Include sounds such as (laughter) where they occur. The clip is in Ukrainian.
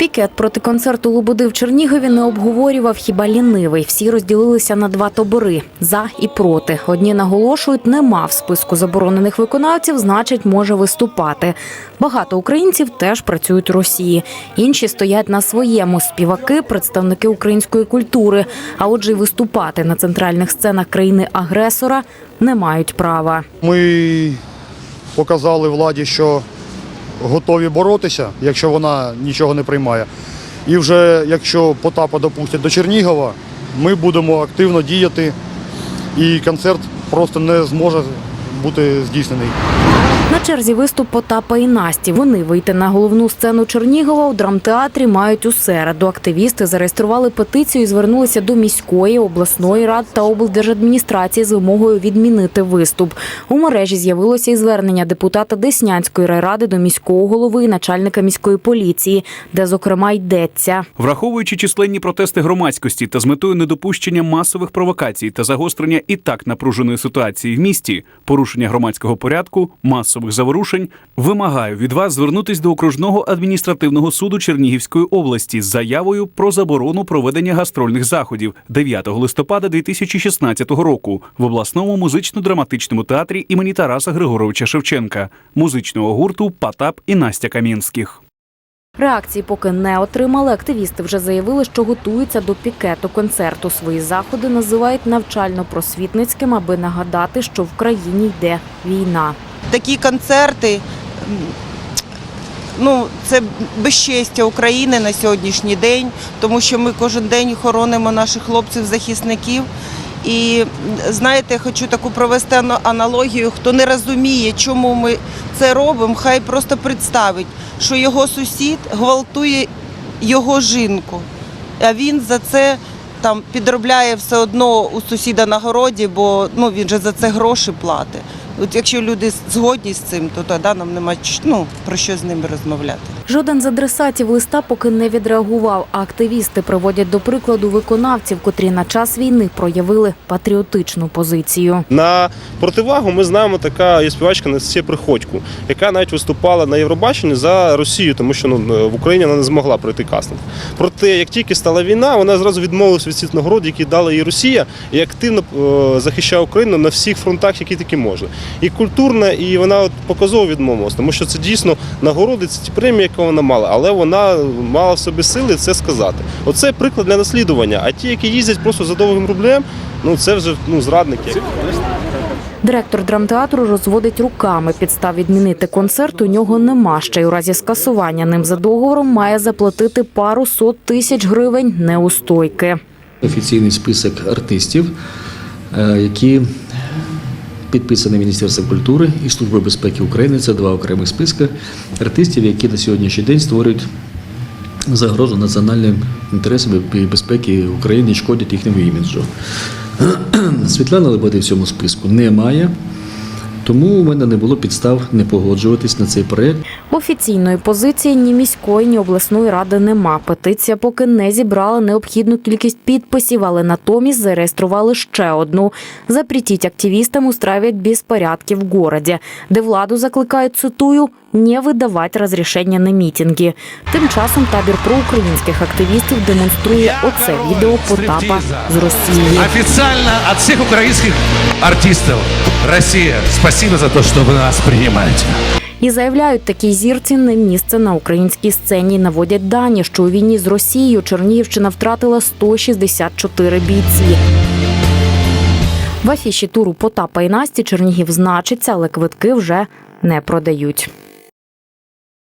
Пікет проти концерту Лободи в Чернігові не обговорював хіба лінивий. Всі розділилися на два табори за і проти. Одні наголошують, нема в списку заборонених виконавців, значить, може виступати. Багато українців теж працюють у Росії. Інші стоять на своєму співаки, представники української культури. А отже, виступати на центральних сценах країни-агресора не мають права. Ми показали владі, що готові боротися, якщо вона нічого не приймає. І вже якщо Потапа допустять до Чернігова, ми будемо активно діяти, і концерт просто не зможе бути здійснений. На черзі виступ Потапа і Насті. Вони вийти на головну сцену Чернігова у драмтеатрі мають у середу. Активісти зареєстрували петицію і звернулися до міської, обласної рад та облдержадміністрації з вимогою відмінити виступ. У мережі з'явилося і звернення депутата Деснянської райради до міського голови і начальника міської поліції, де зокрема йдеться. Враховуючи численні протести громадськості та з метою недопущення масових провокацій та загострення і так напруженої ситуації в місті, порушення громадського порядку, масових заворушень, вимагаю від вас звернутись до окружного адміністративного суду Чернігівської області з заявою про заборону проведення гастрольних заходів 9 листопада 2016 року в обласному музично-драматичному театрі імені Тараса Григоровича Шевченка, музичного гурту Потап і Настя Камінських. Реакції поки не отримали. Активісти вже заявили, що готуються до пікету концерту. Свої заходи називають навчально-просвітницьким, аби нагадати, що в країні йде війна. такі концерти. Ну, це безчестя України на сьогоднішній день, тому що ми кожен день хоронимо наших хлопців-захисників. І знаєте, хочу таку провести аналогію. Хто не розуміє, чому ми це робимо, хай просто представить, що його сусід гвалтує його жінку, а він за це там підробляє все одно у сусіда на городі, бо ну він же за це гроші платить. От якщо люди згодні з цим, то тоді нам нема ну, про що з ними розмовляти. Жоден з адресатів листа поки не відреагував. А активісти приводять до прикладу виконавців, котрі на час війни проявили патріотичну позицію. На противагу ми знаємо така є співачка Настя Приходько, яка навіть виступала на Євробаченні за Росію, тому що ну, в Україні вона не змогла пройти кастинг. Проте, як тільки стала війна, вона зразу відмовилась від цих нагород, які дала їй Росія, і активно е, захищає Україну на всіх фронтах, які тільки можна. І культурна, і вона от показово відмовилась, тому що це дійсно нагороди, це ті премії, які вона мала, але вона мала в собі сили це сказати. Оце приклад для наслідування. А ті, які їздять просто за довгим рублем, ну це вже ну зрадники. Директор драмтеатру розводить руками. Підстав відмінити концерт у нього нема. Ще й у разі скасування ним за договором має заплатити пару сот тисяч гривень неустойки. офіційний список артистів, е, які підписані Міністерством культури і Служби безпеки України. Це два окремих списки артистів, які на сьогоднішній день створюють загрозу національним інтересам і безпеки України і шкодять їхньому іміджу. (clears throat) Світлана Лебеди в цьому списку немає. Тому у мене не було підстав не погоджуватись на цей проект. Офіційної позиції ні міської, ні обласної ради нема. Петиція поки не зібрала необхідну кількість підписів, але натомість зареєстрували ще одну. Запретіть активістам устраивать беспорядки в городі, де владу закликають, цитую, не видавати розрішення на мітинги. Тим часом табір проукраїнських активістів демонструє оце відео Потапа з Росії. Официально от всех украинских артистов Россия, спасибо за то, что вы нас принимаете. І заявляють, такій зірці не місце на українській сцені. Наводять дані, що у війні з Росією Чернігівщина втратила 164 бійці. В афіші туру Потапа і Насті Чернігів значиться, але квитки вже не продають.